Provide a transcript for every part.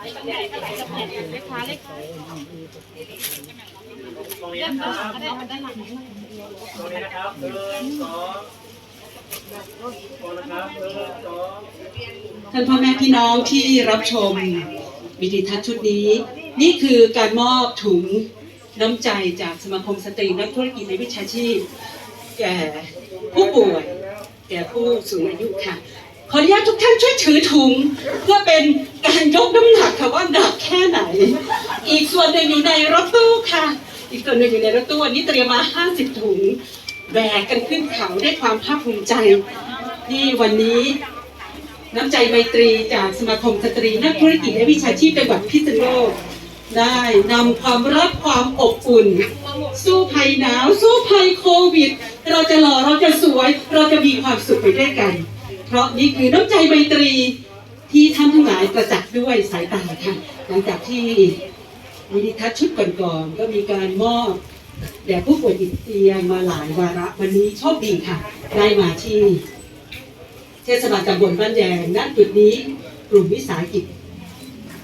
ตรงนี้นะครับตรงนี้นะครับหนึ่งสองตรงนะครับหนึ่งสองท่านพ่อแม่พี่น้องที่รับชมวิดีทัศน์ชุดนี้ นี่คือการมอบถุงน้ำใจจากสมาคมสตรีนักธุรกิจในวิชาชีพ แก่ผู้ป่วยแก่ผู้สูงอายุค่ะ ขออนุญาตทุกท่านช่วยถือถุง เพื่อเป็นการยกน้ำหนักค่ะว่าหนักแค่ไหน อีกส่ วนหนึ่งอยู่ในรถตู้ค่ะ อีกส่วนหนึ่งอยู่ในรถตู้อันนี้เตรียมมา 50 ถุงแบกกันขึ้นเขาด้วยความภาคภูมิใจที่วันนี้น้ำใจไมตรีจากสมาคมสตรีนักธุรกิจและวิชาชีพจังหวัดพิษณุโลกได้นำความรักความอบอุ่น สู้ภัยหนาว สู้ภัยโควิด เราจะหล่อเราจะสวย เราจะมีความสุขไปด้วยกัน เพราะนี่คือน้ำใจไมตรีที่ท่านทั้งหลายประจักษ์ด้วยสายตาค่ะหลังจากที่ วิดิทัศชุดก่อนๆก็มีการมอบแด่ผู้ป่วยติดเตียงมาหลายวาระวันนี้โชคดีค่ะ ได้มาที่เทศบาลตำบลบ้านแดงณจุดนี้กลุ่มวิสาหกิจ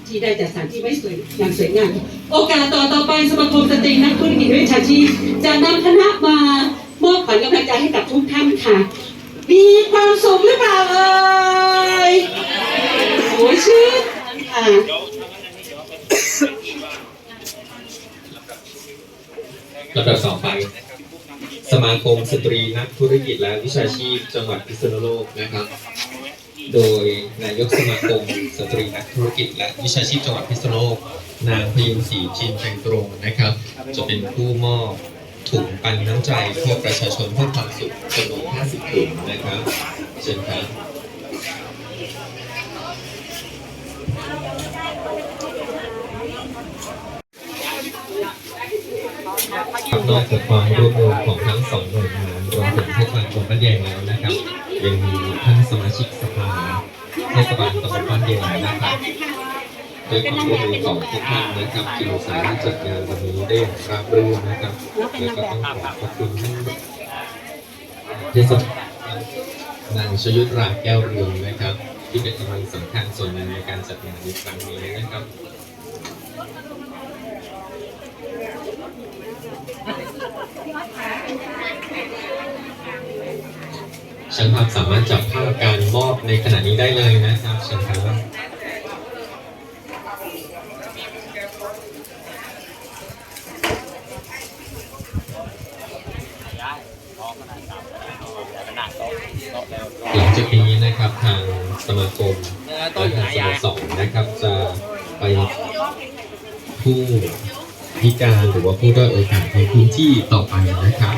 ที่ได้จัดสถานที่ไว้สวยอย่างสวยงามโอกาสต่อต่อไปสมาคมสตรีนักธุรกิจวิชาชีพจะนำคณะมามอบขวัญกำลังใจให้กับทุกท่านค่ะ มีความสุขหรือเปล่า ลำดับต่อไป สมาคมสตรีนักธุรกิจและวิชาชีพจังหวัดพิษณุโลกนะครับ โดยนายกสมาคมสตรีนักธุรกิจและวิชาชีพจังหวัดพิษณุโลก นางพยุงศรีจินแตงตรงนะครับ จะเป็นผู้มอบถุงปันน้ำใจเพื่อประชาชนเพื่อความสุขจำนวน50ถุงนะครับเชิญครับครับ นอกจากความร่วมมือของทั้งสองหน่วยงานรวมถึงเทศบาลตำบลบ้านแยงแล้วนะครับยังมีท่านสมาชิกสภาเทศบาลตำบลบ้านแยงนะครับด้วยความร่วมมือของทุกท่านนะครับจึงสามารถจัดงานวันนี้ได้ราบรื่นนะครับและก็ต้องขอขอบคุณท่านเทศบาลนางชยุทธราแก้วเรืองนะครับ ที่เป็นกำลังสำคัญส่วนหนึ่งในการจัดงานในครั้งนี้นะครับ ช่างภาพสามารถจับภาพการมอบในขณะนี้ได้เลยนะครับเชิญครับหลังจากนี้นะครับทางสมาคมและทางสโมสรนะครับ จะไปผู้พิการหรือว่าผู้ด้อยโอกาสในพื้นที่ต่อไปนะครับ